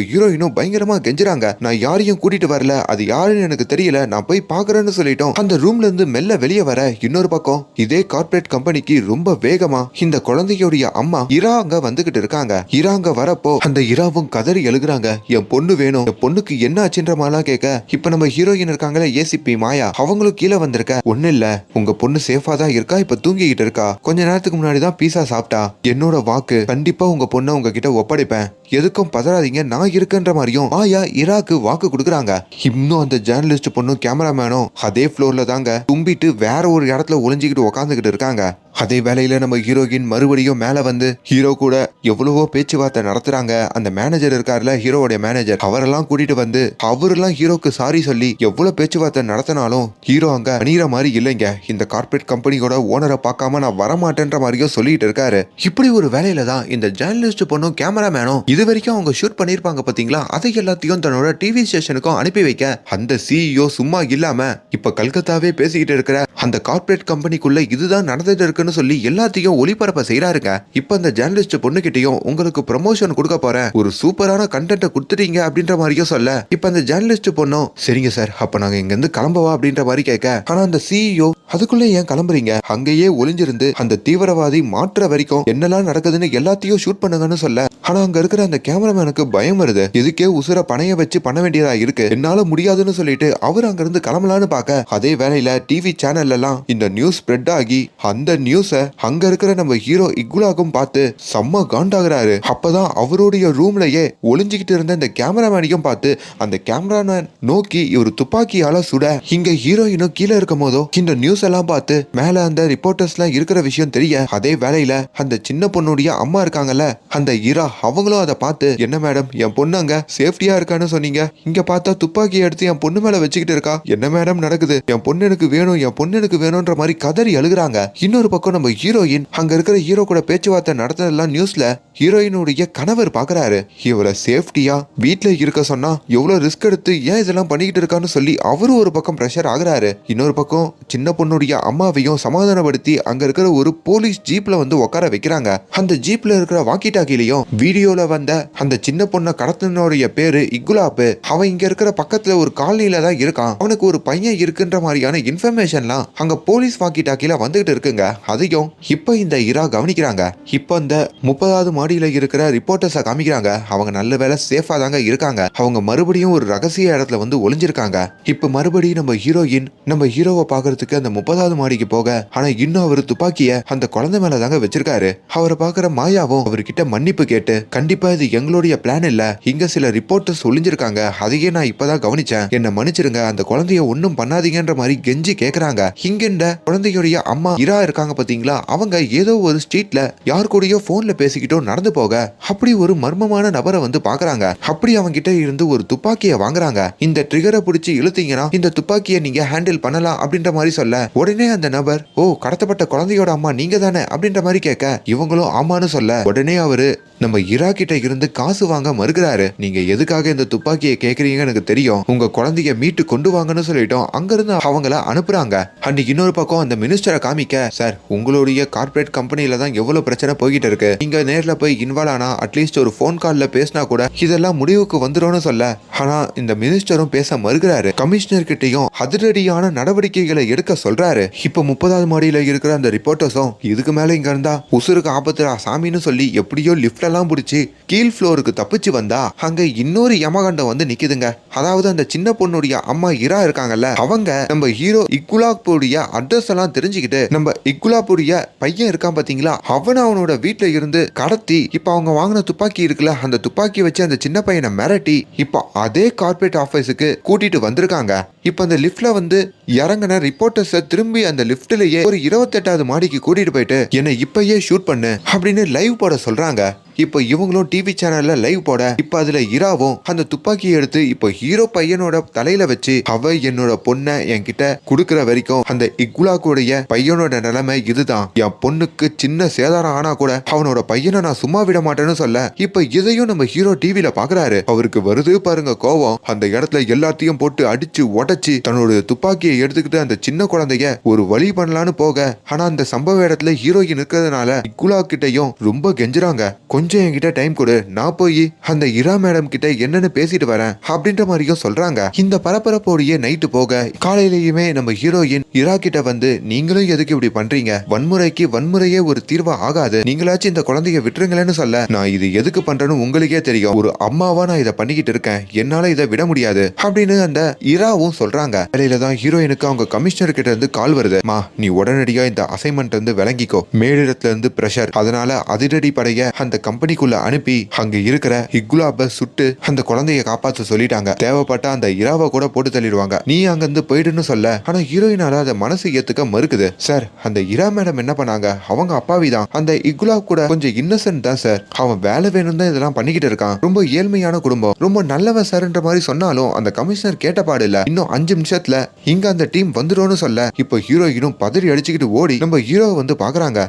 ஹீரோயினும் பயங்கரமா கெஞ்சுறாங்க. நான் யாரையும் கூட்டிட்டு வரல. அது யாருன்னு எனக்கு தெரியல. நான் போய் பாக்குறேன்னு சொல்லிட்டோம். அந்த ரூம்ல இருந்து மெல்ல வெளியே வர இன்னொரு பக்கம் இதே கார்ப்பரேட் கம்பெனிக்கு ரொம்ப வேகமா இந்த குழந்தையுடைய அம்மா இரா அங்க வந்துகிட்டு இருக்காங்க. இரா அங்க வரப்போ அந்த இராவும் கதறி எழுகுறாங்க. என் பொண்ணு வேணும். என் பொண்ணுக்கு என்ன ஆச்சுன்ற மாதிரிலாம் கேட்க இப்ப நம்ம ஹீரோயின் இருக்காங்களே ஏசிபி மாயா அவங்களுக்கு கீழே வந்திருக்க. ஒண்ணு இல்ல. உங்க பொண்ணு சேஃபா தான் இருக்கா? இப்ப தூங்கிக்கிட்டு இருக்கா? கொஞ்ச நேரத்துக்கு முன்னாடி தான் பீஸா சாப்பிட்டா. என்னோட வாக்கு. கண்டிப்பா உங்க பொண்ணை உங்ககிட்ட ஒப்படைப்பேன். எதுக்கும் பதறாதீங்க. நான் இருக்குன்ற மாதிரியும் ஆயா இராக்கு வாக்கு கொடுக்குறாங்க. இன்னும் அந்த ஜேர்னலிஸ்ட் பொண்ணும் கேமராமேனும் அதே ஃப்ளோர்ல தாங்க. தும்பிட்டு வேற ஒரு இடத்துல ஒளிஞ்சிக்கிட்டு உட்காந்துக்கிட்டு இருக்காங்க. அதே வேலையில நம்ம ஹீரோயின் மறுபடியும் மேல வந்து ஹீரோ கூட எவ்வளவோ பேச்சுவார்த்தை நடத்துறாங்க. அந்த மேனேஜர் இருக்காருல ஹீரோவுடைய மேனேஜர் அவரெல்லாம் கூட்டிட்டு வந்து அவரெல்லாம் ஹீரோக்கு சாரி சொல்லி எவ்வளவு பேச்சுவார்த்தை நடத்தினாலும் ஹீரோ அங்க அணிகிற மாதிரி இல்லைங்க. இந்த கார்ப்பரேட் கம்பெனியோட ஓனரை பார்க்காம நான் வரமாட்டேன்ற மாதிரியும் சொல்லிட்டு இருக்காரு. இப்படி ஒரு வேலையில தான் இந்த ஜேர்னலிஸ்ட் பொண்ணும் கேமராமேனும் இது வரைக்கும் அவங்க ஷூட் பண்ணிருப்பாங்க பாத்தீங்களா அதை எல்லாத்தையும் தன்னோட டிவி ஸ்டேஷனுக்கும் அனுப்பி வைக்க. அந்த சிஇஓ சும்மா இல்லாம இப்ப கல்கத்தாவே பேசிக்கிட்டு இருக்கிற அந்த கார்ப்பரேட் கம்பெனிக்குள்ள இதுதான் நடந்துட்டு இருக்குன்னு சொல்லி எல்லாத்தையும் ஒளிபரப்ப செய்யறாருங்க இப்ப அந்த ஜேர்னலிஸ்ட் பொண்ணுகிட்டயும் உங்களுக்கு ப்ரமோஷன் கொடுக்க போறேன். ஒரு சூப்பரான கண்டென்ட்டை கொடுத்துட்டீங்க அப்படின்ற மாதிரியும் சொல்ல இப்ப அந்த ஜேர்னலிஸ்ட் பொண்ணும் சரிங்க சார் அப்ப நாங்க இங்க இருந்து கிளம்பவா? அப்படின்ற மாதிரி கேட்க ஆனா அந்த சிஇஓ அதுக்குள்ள ஏன் கிளம்புறீங்க? அங்கேயே ஒளிஞ்சிருந்து அந்த தீவிரவாதி மாற்ற வரைக்கும் என்னெல்லாம் நடக்குதுன்னு எல்லாத்தையும் ஷூட் பண்ணுங்கன்னு சொல்ல. ஆனா அங்க இருக்கிற அந்த கேமராமேனுக்கு பயம் வருது. இதுக்கே உசுர பணைய வச்சு பண்ண வேண்டியதா இருக்கு. என்னால முடியாதுன்னு சொல்லிட்டு அவர் அங்க இருந்து கிளம்பலான்னு பார்க்க அதே வேலையில டிவி சேனல்ல எல்லாம் இந்த நியூஸ் ஸ்ப்ரெட் ஆகி அந்த நியூஸ அங்க இருக்கிற நம்ம ஹீரோ இக்குலாக்கும் பார்த்து செம்ம காண்டாகிறாரு. அப்பதான் அவருடைய ரூம்லயே ஒளிஞ்சுக்கிட்டு இருந்த இந்த கேமராமேனையும் பார்த்து அந்த கேமராமேன் நோக்கி இவர் துப்பாக்கியால சுட இங்க ஹீரோயினும் கீழே இருக்கும் போதோ இந்த நியூஸ் எல்லாம் பார்த்து மேல அந்த ரிப்போர்ட்டர்ஸ் எல்லாம் இருக்கிற விஷயம் தெரிய அதே வேலையில அந்த சின்ன பொண்ணுடைய அம்மா இருக்காங்கல்ல அந்த இரா அவங்களும் அதை பார்த்து என்ன மேடம் என் பொண்ணு அங்க சேஃப்டியா இருக்கான்னு சொன்னீங்க. இங்க பார்த்தா துப்பாக்கி எடுத்து என் பொண்ணு மேல வச்சுக்கிட்டு இருக்கா. என்ன மேடம் நடக்குது? என் பொண்ணு எனக்கு வேணும் என் பொண்ணு எனக்கு வேணும்ன்ற மாதிரி கதறி அழுகுறாங்க. இன்னொரு பக்கம் நம்ம ஹீரோயின் அங்க இருக்கிற ஹீரோ கூட பேச்சுவார்த்தை நடத்ததெல்லாம் நியூஸ்ல ஹீரோயினுடைய கணவர் பாக்குறாரு இவரை சேஃப்டியா வீட்டுல இருக்க சொன்னா எவ்வளவு ரிஸ்க் எடுத்து ஏன் இதெல்லாம் பண்ணிக்கிட்டு இருக்கான்னு சொல்லி அவரும் ஒரு பக்கம் ப்ரெஷர் ஆகுறாரு. இன்னொரு பக்கம் சின்ன பொண்ணுடைய அம்மாவையும் சமாதானப்படுத்தி அங்க இருக்கிற ஒரு போலீஸ் ஜீப்ல வந்து உட்கார வைக்கிறாங்க. அந்த ஜீப்ல இருக்கிற வாக்கி டாக்கிலையும் வீடியோல வந்த அந்த சின்ன பொண்ணை கடத்தினுடைய பேரு இகுலாப்பு. அவன் இங்க இருக்கிற பக்கத்துல ஒரு காலனில தான் இருக்கான். அவனுக்கு ஒரு பையன் இருக்குன்ற மாதிரியான இன்ஃபர்மேஷன்லாம் அங்க போலீஸ் வாக்கி டாக்கில வந்துகிட்டு இருக்குங்க. அதையும் இப்ப இந்த இரா கவனிக்கிறாங்க. இப்ப இந்த முப்பதாவது மாடியில இருக்கிற ரிப்போர்ட்டர்ஸை காமிக்கிறாங்க. அவங்க நல்ல வேலை சேஃபா தாங்க இருக்காங்க. அவங்க மறுபடியும் ஒரு ரகசிய இடத்துல வந்து ஒளிஞ்சிருக்காங்க. இப்ப மறுபடியும் நம்ம ஹீரோயின் நம்ம ஹீரோவை பாக்குறதுக்கு அந்த முப்பதாவது மாடிக்கு போக ஆனா இன்னும் அவர் துப்பாக்கிய அந்த குழந்தை மேல தாங்க வச்சிருக்காரு. அவரை பாக்குற மாயாவும் அவர்கிட்ட மன்னிப்பு கேட்டு கண்டிப்பா இது எங்களுடைய பிளான் இல்ல இங்க சில ரிப்போர்ட்டர்ஸ் ஒளிஞ்சிருக்காங்க அதையே நான் இப்பதான் கவனிச்சேன். என்ன மன்னிச்சிருங்க அந்த குழந்தைய ஒன்னும் பண்ணாதீங்கன்ற மாதிரி கெஞ்சி கேக்குறாங்க. இங்க குழந்தையுடைய அம்மா இரா இருக்காங்க பாத்தீங்களா? அவங்க ஏதோ ஒரு ஸ்ட்ரீட்ல யார் கூடயோ போன்ல பேசிக்கிட்டோ நடந்து போக அப்படி ஒரு மர்மமான நபரை வந்து பாக்குறாங்க. அப்படி அவங்க கிட்ட இருந்து ஒரு துப்பாக்கியை வாங்குறாங்க. இந்த ட்ரிகரை பிடிச்சி இழுத்தீங்கன்னா இந்த துப்பாக்கியை நீங்க ஹேண்டில் பண்ணலாம் அப்படின்ற மாதிரி சொல்ல உடனே அந்த நபர் ஓ கடத்தப்பட்ட குழந்தையோட அம்மா நீங்க தானே அப்படின்ற மாதிரி கேட்க இவங்களும் ஆமான்னு சொல்ல உடனே அவரு நம்ம இரா கிட்ட இருந்து காசு வாங்க மறுக்கிறாரு. நீங்க எதுக்காக இந்த துப்பாக்கியை கேக்குறீங்க எனக்கு தெரியும். உங்க குழந்தைய மீட்டு கொண்டு வாங்கன்னு சொல்லிட்டோம். அங்கிருந்து அவங்கள அனுப்புறாங்க. அன்னைக்கு இன்னொரு பக்கம் அந்த மினிஸ்டரை காமிக்க சார் உங்களுடைய கார்ப்பரேட் கம்பெனில தான் எவ்வளவு பிரச்சனை போய்கிட்டு இருக்கு. நீங்க நேர்ல போய் இன்வால்வ் ஆனா அட்லீஸ்ட் ஒரு ஃபோன் கால்ல பேசினா கூட இதெல்லாம் முடிவுக்கு வந்துரும்னு சொல்ல. ஆனா இந்த மினிஸ்டரும் பேச மறுக்கிறாரு. கமிஷனர் கிட்டையும் அதிரடியான நடவடிக்கைகளை எடுக்க சொல்றாரு. இப்ப முப்பதாவது மாடியில இருக்கிற அந்த ரிப்போர்ட்டர்ஸும் இதுக்கு மேல இங்க இருந்தா உசுருக்கு ஆபத்துடா சாமின்னு சொல்லி எப்படியோ லிஃப்ட் எல்லாம் பிடிச்சி கீழ் ஃப்ளோருக்கு தப்பிச்சு வந்தா அங்க இன்னொரு யமகண்டம் வந்து நிக்குதுங்க. அதாவது அந்த சின்ன பொண்ணுடைய அம்மா இரா இருக்காங்கல்ல அவங்க நம்ம ஹீரோ இக்குலாப்புடைய அட்ரஸ் எல்லாம் தெரிஞ்சுக்கிட்டு நம்ம இக்குலாப்புடைய பையன் இருக்கான் பாத்தீங்களா அவனை அவனோட வீட்டுல இருந்து கடத்தி இப்ப அவங்க வாங்கின துப்பாக்கி இருக்குல்ல அந்த துப்பாக்கி வச்சு அந்த சின்ன பையனை மிரட்டி இப்போ அதே கார்ப்பரேட் ஆபீஸுக்கு கூட்டிட்டு வந்திருக்காங்க. இப்போ அந்த லிப்ட்ல வந்து இறங்கின ரிப்போர்ட்டர்ஸை திரும்பி அந்த லிஃப்ட்லயே ஒரு இருபத்தெட்டாவது மாடிக்கு கூட்டிட்டு போயிட்டு என்னை இப்பயே ஷூட் பண்ணு அப்படின்னு லைவ் போட சொல்றாங்க. இப்போ இவங்களும் டிவி சேனல்ல லைவ் போட இப்போ அதுல இராவும் அந்த துப்பாக்கியை எடுத்து இப்போ ஹீரோ பையனோட தலையில வச்சு அவ என்னோட பொண்ணை என்கிட்ட குடுக்கிற வரைக்கும் அந்த இக்குலாக்குடைய பையனோட நிலைமை இதுதான். என் பொண்ணுக்கு சின்ன சேதாரம் ஆனா கூட அவனோட பையனை நான் சும்மா விட மாட்டேன்னு சொல்ல இப்ப இதையும் நம்ம ஹீரோ டிவில பாக்குறாரு. அவருக்கு வருது பாருங்க கோவம். அந்த இடத்துல எல்லாத்தையும் போட்டு அடிச்சு உடச்சு தன்னோட துப்பாக்கியை எடுத்துக்கிட்டு அந்த சின்ன குழந்தைய ஒரு வழி பண்ணலான்னு போக ஆனா அந்த சம்பவ இடத்துல ஹீரோயின் இருக்கிறதுனால இக்குலா கிட்டயும் ரொம்ப கெஞ்சுறாங்க. கொஞ்சம் என்கிட்ட டைம் கொடு. நான் போய் அந்த இரா மேடம் கிட்ட என்னன்னு பேசிட்டு வரேன் அப்படின்ற மாதிரியும் சொல்றாங்க. இந்த பரபரப்போடையே நைட்டு போக காலையிலயுமே நம்ம ஹீரோயின் இரா கிட்ட வந்து நீங்களும் எதுக்கு இப்படி பண்றீங்க? வன்முறைக்கு வன்முறையே ஒரு தீர்வா ஆகாது. நீங்களாச்சும் இந்த குழந்தைய விட்டுருங்களேன்னு சொல்ல. நான் இது எதுக்கு பண்றேன்னு உங்களுக்கே தெரியும். ஒரு அம்மாவா நான் இதை பண்ணிக்கிட்டு இருக்கேன். என்னால இதை விட முடியாது. அப்படின்னு அந்த இராவும் சொல்றாங்க. வேலையில தான் ஹீரோயினுக்கு அவங்க கமிஷனர் கிட்ட இருந்து கால் வருது. மா நீ உடனடியா இந்த அசைன்மெண்ட் வந்து விளங்கிக்கோ. மேலிடத்துல இருந்து பிரஷர் அதனால அதிரடி படைய அந்த கம்பெனிக்குள்ள அனுப்பி அங்க இருக்கிற இக்குலாப சுட்டு அந்த குழந்தைய காப்பாத்த சொல்லிட்டாங்க. தேவைப்பட்ட அந்த இராவை கூட போட்டு தள்ளிடுவாங்க. நீ அங்கிருந்து போயிடுன்னு சொல்ல ஆனா ஹீரோயினால அதை மனசு ஏத்துக்க மறுக்குது. சார் அந்த இரா மேடம் என்ன பண்ணாங்க? அவங்க அப்பாவி தான். அந்த இகுலா கூட கொஞ்சம் இன்னசென்ட் தான் சார். அவன் வேலை வேணும் தான் இதெல்லாம் பண்ணிக்கிட்டு இருக்கான். ரொம்ப ஏழ்மையான குடும்பம். ரொம்ப நல்லவன் சார்ன்ற மாதிரி சொன்னாலும் அந்த கமிஷனர் கேட்டபாடு இல்ல. இன்னும் அஞ்சு நிமிஷத்துல இங்க அந்த டீம் வந்துடும் சொல்ல இப்போ ஹீரோயினும் பதறி அடிச்சுக்கிட்டு ஓடி நம்ம ஹீரோவை வந்து பாக்குறாங்க.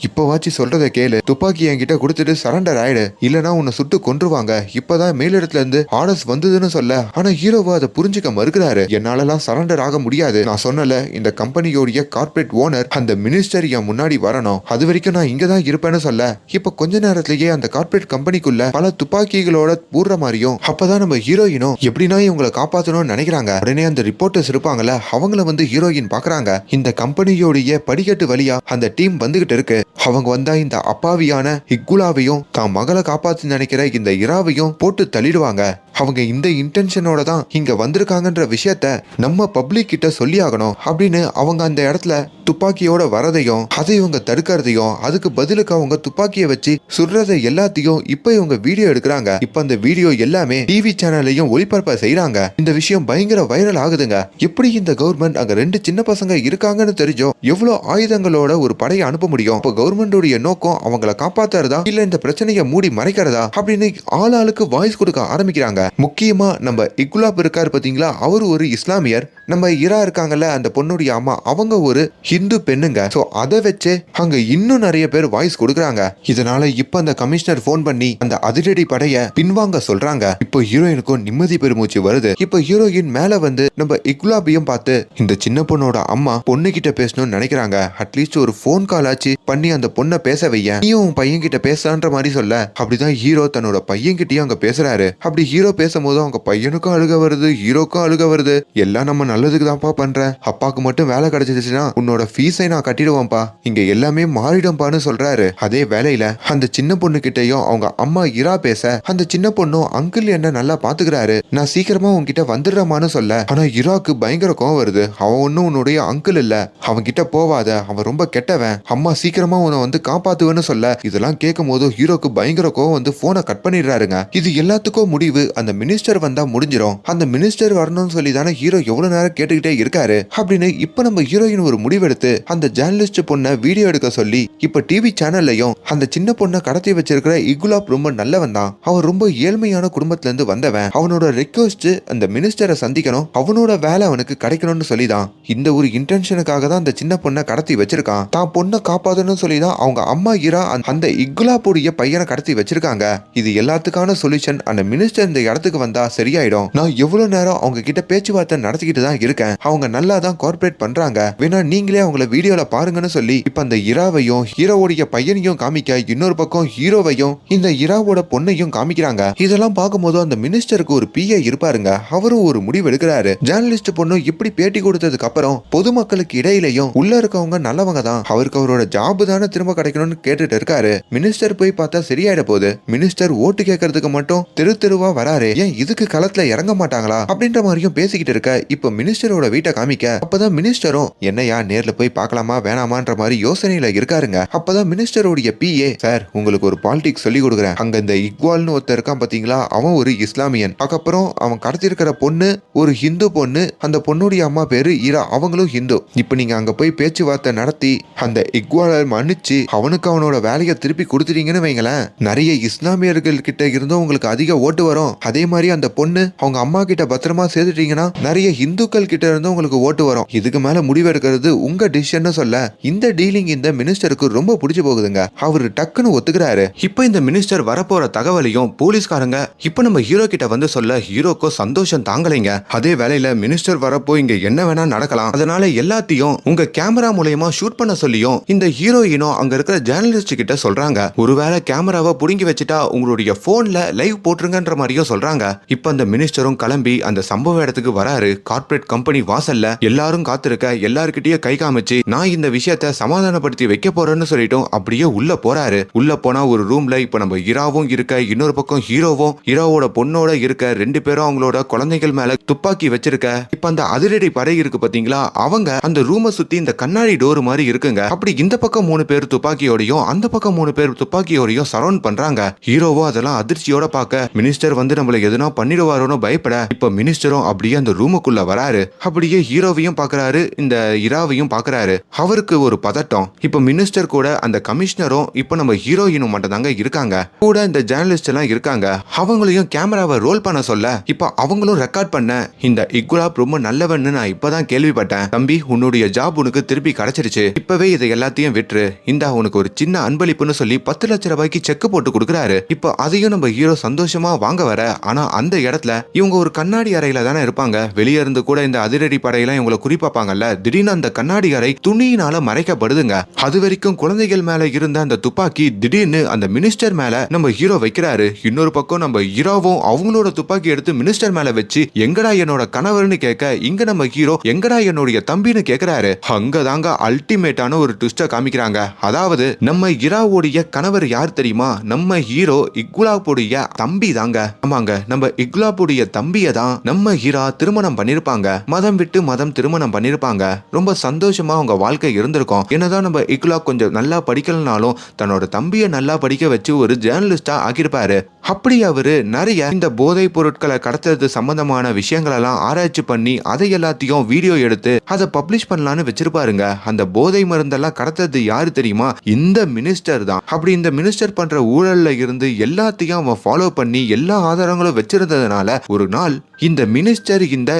இப்போவாச்சு சொல்றதை கேளு. துப்பாக்கி என்கிட்ட கொடுத்துட்டு சரண்டர் ஆயிடு. இல்லனா உன்னை சுட்டு கொன்றுவாங்க. இப்பதான் மேலிடத்துல இருந்து ஆர்டர்ஸ் வந்ததுன்னு சொல்ல. ஆனா ஹீரோவா அதை புரிஞ்சுக்க மறுக்கிறாரு. என்னாலலாம் சரண்டர் ஆக முடியாது. நான் சொன்னல இந்த கம்பெனியோடைய கார்ப்பரேட் ஓனர் அந்த மினிஸ்டர் என் முன்னாடி வரணும். அது வரைக்கும் நான் இங்க தான் இருப்பேன்னு சொல்ல. இப்ப கொஞ்ச நேரத்திலேயே அந்த கார்ப்பரேட் கம்பெனிக்குள்ள பல துப்பாக்கிகளோட பூர்ற மாதிரியும் அப்பதான் நம்ம ஹீரோயினும் எப்படின்னா இவங்களை காப்பாத்தணும்னு நினைக்கிறாங்க. உடனே அந்த ரிப்போர்ட்டர்ஸ் இருப்பாங்கல்ல அவங்கள வந்து ஹீரோயின் பாக்குறாங்க. இந்த கம்பெனியோடைய படிக்கட்டு வழியா அந்த டீம் வந்துகிட்டு இருக்கு. அவங்க வந்தா இந்த அப்பாவியான ஹிக்குலாவையும் தான் மகளை காப்பாத்து நினைக்கிற இந்த இராவையும் போட்டு தள்ளிடுவாங்க. அவங்க இந்த இன்டென்ஷனோட தான் இங்க வந்திருக்காங்கன்ற விஷயத்த நம்ம பப்ளிக் கிட்ட சொல்லி ஆகணும் அப்படின்னு அவங்க அந்த இடத்துல துப்பாக்கியோட வரதையும் அதை இவங்க தடுக்கிறதையும் அதுக்கு பதிலுக்கு அவங்க துப்பாக்கியை வச்சு சுடுறதை எல்லாத்தையும் இப்ப இவங்க வீடியோ எடுக்கிறாங்க. இப்ப அந்த வீடியோ எல்லாமே டிவி சேனல்லையும் ஒளிபரப்ப செய்யறாங்க இந்த விஷயம் பயங்கர வைரல் ஆகுதுங்க. எப்படி இந்த கவர்மெண்ட் அங்க ரெண்டு சின்ன பசங்க இருக்காங்கன்னு தெரிஞ்சோ எவ்வளவு ஆயுதங்களோட ஒரு படையை அனுப்ப முடியும்? இப்ப கவர்மெண்டோடைய நோக்கம் அவங்கள காப்பாத்துறதா? இல்ல இந்த பிரச்சனையை மூடி மறைக்கிறதா? அப்படின்னு ஆள் ஆளுக்கு வாய்ஸ் கொடுக்க ஆரம்பிக்கிறாங்க. முக்கியமா நம்ம இக்குலாப் இருக்காரு பாத்தீங்களா? அவர் ஒரு இஸ்லாமியர். நம்ம இரா இருக்காங்கல்ல அந்த பொண்ணுடைய அம்மா அவங்க ஒரு ஹிந்து பெண்ணுங்க. ஸோ அதை வச்சு அங்க இன்னும் நிறைய பேர் வாய்ஸ் கொடுக்குறாங்க. இதனால இப்ப அந்த கமிஷனர் ஃபோன் பண்ணி அந்த அதிரடி படைய பின்வாங்க சொல்றாங்க. இப்போ ஹீரோயினுக்கும் நிம்மதி பெருமூச்சு வருது. இப்போ ஹீரோயின் மேல வந்து நம்ம இக்லாபியும் பார்த்து இந்த சின்ன பொண்ணோட அம்மா பொண்ணு கிட்ட பேசணும்னு நினைக்கிறாங்க. அட்லீஸ்ட் ஒரு ஃபோன் கால் ஆச்சு பண்ணி அந்த பொண்ணை பேச வைய நீயும் உன் பையன் கிட்ட பேசலான்ற மாதிரி சொல்ல. அப்படிதான் ஹீரோ தன்னோட பையன் கிட்டயும் அங்க பேசுறாரு. அப்படி ஹீரோ பேசும்போது அவங்க பையனுக்கும் அழுக வருது ஹீரோக்கும் அழுக வருது. எல்லாம் நம்ம நல்லதுக்கு தான்ப்பா பண்றேன். அப்பாக்கு மட்டும் வேலை கிடைச்சிருச்சுன்னா உன்னோட ஃபீஸை நான் கட்டிடுவேன்ப்பா. இங்க எல்லாமே மாறிடும்பான்னு சொல்றாரு. அதே வேலையில அந்த சின்ன பொண்ணு கிட்டயும் அவங்க அம்மா இரா பேச அந்த சின்ன பொண்ணும் அங்கிள் என்ன நல்லா பாத்துக்கிறாரு. நான் சீக்கிரமா உன்கிட்ட வந்துடுறமான்னு சொல்ல. ஆனா இராக்கு பயங்கர கோவம் வருது. அவன் ஒன்னும் உன்னுடைய அங்கிள் இல்ல. அவன் கிட்ட போவாத. அவன் ரொம்ப கெட்டவன். அம்மா சீக்கிரமா உன்னை வந்து காப்பாத்துவேன்னு சொல்ல. இதெல்லாம் கேட்கும் போது ஹீரோக்கு பயங்கர கோவம் வந்து போனை கட் பண்ணிடுறாருங்க. இது எல்லாத்துக்கும் முடிவு. அந்த மினிஸ்டர் வந்தா முடிஞ்சிடும் அந்த மினிஸ்டர் வரணும்னு சொல்லி தானே ஹீரோ எவ்வளவு நேரம் கேட்டுக்கிட்டே இருக்காரு. அப்படின்னு இப்ப நம்ம ஹீரோயின் ஒரு முடிவெடுத்து அந்த ஜேர்னலிஸ்ட் பொண்ணை வீடியோ எடுக்க சொல்லி இப்ப டிவி சேனல்லையும் அந்த சின்ன பொண்ணை கடத்தி வச்சிருக்கிற இகுலாப் ரொம்ப நல்லவன் தான். அவன் ரொம்ப ஏழ்மையான குடும்பத்துல இருந்து வந்தவன். அவனோட ரெக்வஸ்ட் அந்த மினிஸ்டரை சந்திக்கணும். அவனோட வேலை அவனுக்கு கிடைக்கணும்னு சொல்லி தான். இந்த ஒரு இன்டென்ஷனுக்காக தான் அந்த சின்ன பொண்ணை கடத்தி வச்சிருக்கான். தான் பொண்ணை காப்பாதணும்னு சொல்லி தான் அவங்க அம்மா ஈரா அந்த- அந்த இகுலாப்புடைய பையனை கடத்தி வச்சிருக்காங்க. இது எல்லாத்துக்கான சொல்யூஷன் அந்த மினிஸ்டர் இந்த இடத்துக்கு வந்தா சரியாயிடும். நான் எவ்வளவு நேரம் அவங்க கிட்ட பேச்சுவார்த்தை நடத்திக்கிட்டு தான் இருக்கேன் அவங்க நல்லா தான் கார்பரேட் பண்றாங்க. வேணா நீங்களே அவங்கள வீடியோல பாருங்கன்னு சொல்லி இப்ப அந்த இராவையும் ஹீரோவுடைய பையனையும் காமிக்க இன்னொரு பக்கம் ஹீரோவையும் இந்த இராவோட பொண்ணையும் காமிக்கிறாங்க. இதெல்லாம் பார்க்கும்போது அந்த மினிஸ்டருக்கு ஒரு பிஏ இருப்பாருங்க. அவரும் ஒரு முடிவு எடுக்கிறாரு. ஜேர்னலிஸ்ட் பொண்ணு இப்படி பேட்டி கொடுத்ததுக்கு அப்புறம் பொதுமக்களுக்கு இடையிலையும் உள்ள இருக்கவங்க நல்லவங்க தான். அவருக்கு அவரோட ஜாப் தானே திரும்ப கிடைக்கணும்னு கேட்டுட்டு இருக்காரு. மினிஸ்டர் போய் பார்த்தா சரியாயிட போகுது. மினிஸ்டர் ஓட்டு கேட்கறதுக்கு மட்டும் தெரு தெருவா வராரு. ஏன் இதுக்கு களத்துல இறங்க மாட்டாங்களா? அப்படின்ற மாதிரியும் பேசிக்கிட்டு இருக்க. இப்ப மினிஸ்டரோட வீட்டை காமிக்க அப்பதான் மினிஸ்டரும் என்னையா நேர்ல போய் பார்க்கலாமா வேணாமான்ற மாதிரி யோசனையில இருக்காருங்க. அப்பதான் மினிஸ்டருடைய பிஏ சார் உங்களுக்கு ஒரு பாலிடிக்ஸ் சொல்லி கொடுக்குறேன். அங்க இந்த இக்வால்னு ஒருத்தர் இருக்கான் பாத்தீங்களா? அவன் ஒரு இஸ்லாமியன். அதுக்கப்புறம் அவன் கடத்திருக்கிற பொண்ணு ஒரு ஹிந்து பொண்ணு. அந்த பொண்ணுடைய அம்மா பேரு ஈரா. அவங்களும் ஹிந்து. இப்ப நீங்க அங்க போய் பேச்சுவார்த்தை நடத்தி அந்த இக்வாலை மன்னிச்சு அவனுக்கு அவனோட வேலையை திருப்பி கொடுத்துட்டீங்கன்னு வைங்களேன். நிறைய இஸ்லாமியர்கள் கிட்ட இருந்தும் உங்களுக்கு அதிக ஓட்டு வரும். அதே மாதிரி அந்த பொண்ணு அவங்க அம்மா கிட்ட பத்திரமா சேர்த்துட்டீங்கன்னா நிறைய இந்துக்கள் கிட்ட இருந்து உங்களுக்கு ஓட்டு வரும். இதுக்கு மேல முடிவெடுக்கிறது உங்க டிசிஷன் சொல்ல இந்த டீலிங் இந்த மினிஸ்டருக்கு ரொம்ப பிடிச்சு போகுதுங்க. அவரு டக்குன்னு ஒத்துக்கிறாரு. இப்ப இந்த மினிஸ்டர் வரப்போற தகவலையும் போலீஸ்காரங்க இப்ப நம்ம ஹீரோ கிட்ட வந்து சொல்ல ஹீரோக்கோ சந்தோஷம் தாங்கலைங்க. அதே வேலையில மினிஸ்டர் வரப்போ இங்க என்ன வேணா நடக்கலாம். அதனால எல்லாத்தையும் உங்க கேமரா மூலயமா ஷூட் பண்ண சொல்லியும் இந்த ஹீரோயினும் அங்க இருக்கிற ஜேர்னலிஸ்ட் கிட்ட சொல்றாங்க. ஒருவேளை கேமராவை புடுங்கி வச்சுட்டா உங்களுடைய போன்ல லைவ் போட்டுருங்கன்ற மாதிரியும் சொல்றாங்க. இப்ப அந்த மினிஸ்டரும் கிளம்பி அந்த சம்பவ இடத்துக்கு வராரு. கார்ப்பரேட் கம்பெனி வாசல்ல எல்லாரும் காத்திருக்க எல்லாருக்கிட்டயும் கை காமிச்சு நான் இந்த விஷயத்த சமாதானப்படுத்தி வைக்க போறேன்னு சொல்லிட்டோம் அப்படியே உள்ள போறாரு. உள்ள போனா ஒரு ரூம்ல இப்ப நம்ம இராவும் இருக்க இன்னொரு பக்கம் ஹீரோவும் ஹீரோவோட பொண்ணோட இருக்க ரெண்டு பேரும் அவங்களோட குழந்தைகள் மேல துப்பாக்கி வச்சிருக்க. இப்ப அந்த அதிரடி படை இருக்கு பாத்தீங்களா? அவங்க அந்த ரூமை சுத்தி இந்த கண்ணாடி டோர் மாதிரி இருக்குங்க. அப்படி இந்த பக்கம் மூணு பேர் துப்பாக்கியோடையும் அந்த பக்கம் மூணு பேர் துப்பாக்கியோடையும் சரௌண்ட் பண்றாங்க. ஹீரோவோ அதெல்லாம் அதிர்ச்சியோட பார்க்க மினிஸ்டர் வந்து நம்மள எதுனா பண்ணிடுவாரோன்னு பயப்பட இப்ப மினிஸ்டரும் அப்படியே அந்த ரூமுக்குள்ள வராரு. அப்படியே ஹீரோவையும் பாக்குறாரு இந்த இராவையும் பாக்குறாரு அவருக்கு ஒரு பதட்டம். இப்ப மினிஸ்டர் கூட அந்த கமிஷனரும் இப்ப நம்ம ஹீரோயினும் மட்டும் தாங்க இருக்காங்க. கூட இந்த ஜேர்னலிஸ்ட் எல்லாம் இருக்காங்க. அவங்களையும் கேமராவை ரோல் பண்ண சொல்ல இப்ப அவங்களும் ரெக்கார்ட் பண்ண இந்த இக்குலாப் ரொம்ப நல்லவன்னு நான் இப்பதான் கேள்விப்பட்டேன். தம்பி உன்னுடைய ஜாப் உனக்கு திருப்பி கிடைச்சிருச்சு. இப்பவே இதை எல்லாத்தையும் விட்டுரு. இந்த உனக்கு ஒரு சின்ன அன்பளிப்புன்னு சொல்லி பத்து லட்ச ரூபாய்க்கு செக் போட்டு கொடுக்குறாரு. இப்போ அதையும் நம்ம ஹீரோ சந்தோஷமா வாங்க வர. ஆனா அந்த இடத்துல இவங்க ஒரு கண்ணாடி அறையில தானே இருப்பாங்க. வெளியே இருந்து கூட இந்த அதிரடி படையெல்லாம் இவங்களை குறிப்பாப்பாங்கல்ல திடீர்னு அந்த கண்ணாடி அறை துணியினால மறைக்கப்படுதுங்க. அது வரைக்கும் குழந்தைகள் மேல இருந்த அந்த துப்பாக்கி திடீர்னு அந்த மினிஸ்டர் மேல நம்ம ஹீரோ வைக்கிறாரு. இன்னொரு பக்கம் நம்ம ஹீரோவும் அவங்களோட துப்பாக்கி எடுத்து மினிஸ்டர் மேல வச்சு எங்கடா என்னோட கணவர்னு கேட்க இங்க நம்ம ஹீரோ எங்கடா என்னுடைய தம்பின்னு கேக்குறாரு? அங்கதாங்க அல்டிமேட்டான ஒரு ட்விஸ்ட காமிக்கிறாங்க. அதாவது நம்ம இராவுடைய கணவர் யார் தெரியுமா? நம்ம ஹீரோ இக்குலாப்புடைய தம்பி தாங்க ஆமாங்க நம்ம இக்லாப்புடைய தம்பியை தான் நம்ம ஹீரா திருமணம் பண்ணிருப்பாங்க. மதம் விட்டு மதம் திருமணம் பண்ணிருப்பாங்க. ரொம்ப சந்தோஷமா அவங்க வாழ்க்கை இருந்திருக்கும். என்னதான் நம்ம இக்லா கொஞ்சம் நல்லா படிக்கலனாலும் தன்னோட தம்பியை நல்லா படிக்க வச்சு ஒரு ஜேர்னலிஸ்டா ஆக்கியிருப்பாரு. அப்படி அவரு நிறைய இந்த போதைப் பொருட்களை கடத்துறது சம்பந்தமான விஷயங்களெல்லாம் ஆராய்ச்சி பண்ணி அதை எல்லாத்தையும் வீடியோ எடுத்து அதை பப்ளிஷ் பண்ணலான்னு வச்சிருப்பாருங்க. அந்த போதை மருந்தெல்லாம் கடத்துறது யாரு தெரியுமா? இந்த மினிஸ்டர் தான். அப்படி இந்த மினிஸ்டர் பண்ற ஊழல்ல இருந்து எல்லாத்தையும் அவன் ஃபாலோ பண்ணி எல்லா ஆதாரங்களும் வச்சிருந்ததுனால ஒரு நாள் இந்த மினிஸ்டர் இந்த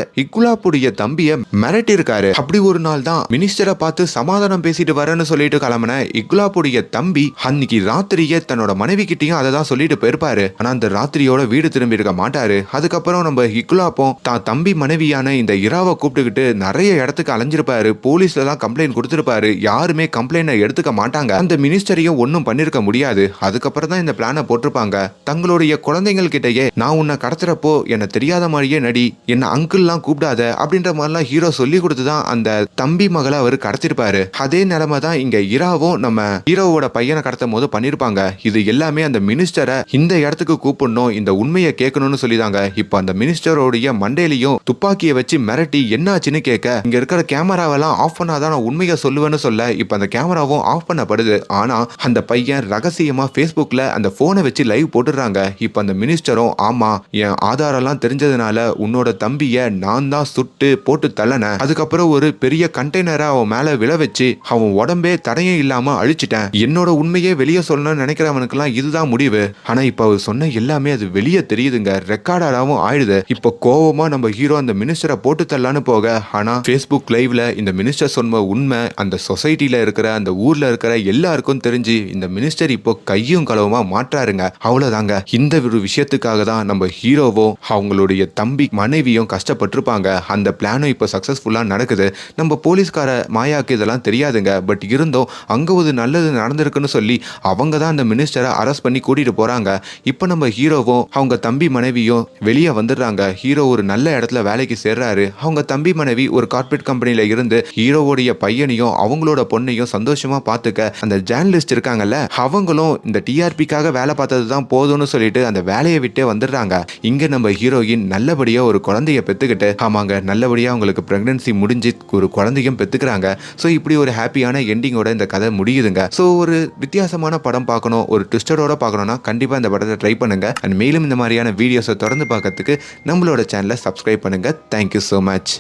பிரதாப்புடைய தம்பிய மிரட்டியிருக்காரு. அப்படி ஒரு நாள் தான் மினிஸ்டரை பார்த்து சமாதானம் பேசிட்டு வரேன்னு சொல்லிட்டு கிளம்புன இக்லாப்புடைய தம்பி அன்னைக்கு ராத்திரியே தன்னோட மனைவி கிட்டையும் அதை தான் சொல்லிட்டு போயிருப்பாரு. ஆனா அந்த ராத்திரியோட வீடு திரும்பி இருக்க மாட்டாரு. அதுக்கப்புறம் நம்ம இக்குலாப்பும் தான் தம்பி மனைவியான இந்த இராவை கூப்பிட்டுக்கிட்டு நிறைய இடத்துக்கு அலைஞ்சிருப்பாரு. போலீஸ்ல தான் கம்ப்ளைண்ட் கொடுத்திருப்பாரு. யாருமே கம்ப்ளைண்ட் எடுத்துக்க மாட்டாங்க. அந்த மினிஸ்டரையும் ஒன்றும் பண்ணிருக்க முடியாது. அதுக்கப்புறம் தான் இந்த பிளானை போட்டிருப்பாங்க. தங்களுடைய குழந்தைகள் கிட்டயே நான் உன்னை கடத்துறப்போ என்ன தெரியாத மாதிரியே நடி. என்ன அங்கிள்லாம் கூப்பிடாத. அப்படின்ற மாதிரிலாம் ஹீரோ சொல்லி கொடுத்து தான் அந்த தம்பி மகளை அவர் கடத்திருப்பாரு. அதே நிலைமை தான் இங்க இராவும் நம்ம ஹீரோவோட பையனை கடத்தும் போது பண்ணிருப்பாங்க. இது எல்லாமே அந்த மினிஸ்டரை இந்த இடத்துக்கு கூப்பிடணும் இந்த உண்மையை கேட்கணும்னு சொல்லிதாங்க. இப்போ அந்த மினிஸ்டரோடைய மண்டையிலையும் துப்பாக்கியை வச்சு மிரட்டி என்னாச்சுன்னு கேட்க இங்க இருக்கிற கேமராவெல்லாம் ஆஃப் பண்ணாதான் நான் உண்மையை சொல்லுவேன்னு சொல்ல இப்போ அந்த கேமராவும் ஆஃப் பண்ணப்படுது. ஆனா அந்த பையன் ரகசியமா ஃபேஸ்புக்ல அந்த போனை வச்சு லைவ் போட்டுடுறாங்க. இப்போ அந்த மினிஸ்டரும் ஆமா என் ஆதாரம்லாம் தெரிஞ்சதுனால உன்னோட தம்பிய நான் தான் சுட்டு போட்டு தள்ளன. அதுக்கப்புறம் ஒரு பெரிய கண்டெய்னரை அவன் மேல விழ வச்சு அவன் உடம்பே தடையும் இல்லாம அழிச்சிட்டேன். என்னோட உண்மையே வெளியே சொல்லணும்னு நினைக்கிறவனுக்கெல்லாம் இதுதான் முடிவு. ஆனா இப்போ அவர் சொன்ன எல்லாமே அது வெளியே தெரியுதுங்க. ரெக்கார்டாகவும் ஆயிடுது. இப்போ கோவமா நம்ம ஹீரோ அந்த மினிஸ்டரை போட்டு தள்ளலான்னு போக ஆனா ஃபேஸ்புக் லைவ்ல இந்த மினிஸ்டர் சொன்ன உண்மை அந்த சொசைட்டில இருக்கிற அந்த ஊர்ல இருக்கிற எல்லாருக்கும் தெரிஞ்சு இந்த மினிஸ்டர் இப்போ கையும் களவுமா மாற்றாருங்க. அவ்வளவுதாங்க. இந்த ஒரு விஷயத்துக்காக தான் நம்ம ஹீரோவும் அவங்களுடைய தம்பி மனைவியும் கஷ்டப்பட்டிருப்பாங்க. அந்த பிளானும் இப்போ சக்ஸஸ்ஃபுல்லாக நடக்குது. நம்ம போலீஸ்கார மாயாக்கு இதெல்லாம் தெரியாதுங்க. பட் இருந்தும் அங்கே ஒரு நல்லது நடந்திருக்குன்னு சொல்லி அவங்க தான் அந்த மினிஸ்டரை அரெஸ்ட் பண்ணி கூட்டிகிட்டு போகிறாங்க இப்போ நம்ம ஹீரோவும் அவங்க தம்பி மனைவியும் வெளியே வந்துடுறாங்க. ஹீரோ ஒரு நல்ல இடத்துல வேலைக்கு சேர்றாரு. அவங்க தம்பி மனைவி ஒரு கார்பரேட் கம்பெனியில் இருந்து ஹீரோவுடைய பையனையும் அவங்களோட பொண்ணையும் சந்தோஷமாக பார்த்துக்க அந்த ஜேர்னலிஸ்ட் இருக்காங்கல்ல அவங்களும் இந்த டிஆர்பிக்காக வேலை பார்த்தது தான் போதும்னு சொல்லிட்டு அந்த வேலையை விட்டே வந்துடுறாங்க. இங்கே நம்ம ஹீரோயின் நல்லபடியாக ஒரு குழந்தைய பெற்றுக்கிட்டு ஆமாங்க நல்லபடியாக அவங்களுக்கு ப்ரெக்னன்சி முடிஞ்சு ஒரு குழந்தையும் பெற்றுக்கிறாங்க ஸோ இப்படி ஒரு ஹாப்பியான எண்டிங்கோட இந்த கதை முடியுதுங்க. ஸோ ஒரு வித்தியாசமான படம் பார்க்கணும் ஒரு ட்விஸ்டரோட பார்க்கணும்னா கண்டிப்பாக இந்த படத்தை ட்ரை பண்ணுங்க. அண்ட் மேலும் இந்த மாதிரியான வீடியோஸை தொடர்ந்து பார்க்கறதுக்கு நம்மளோட சேனலை சப்ஸ்கிரைப் பண்ணுங்க. Thank you so much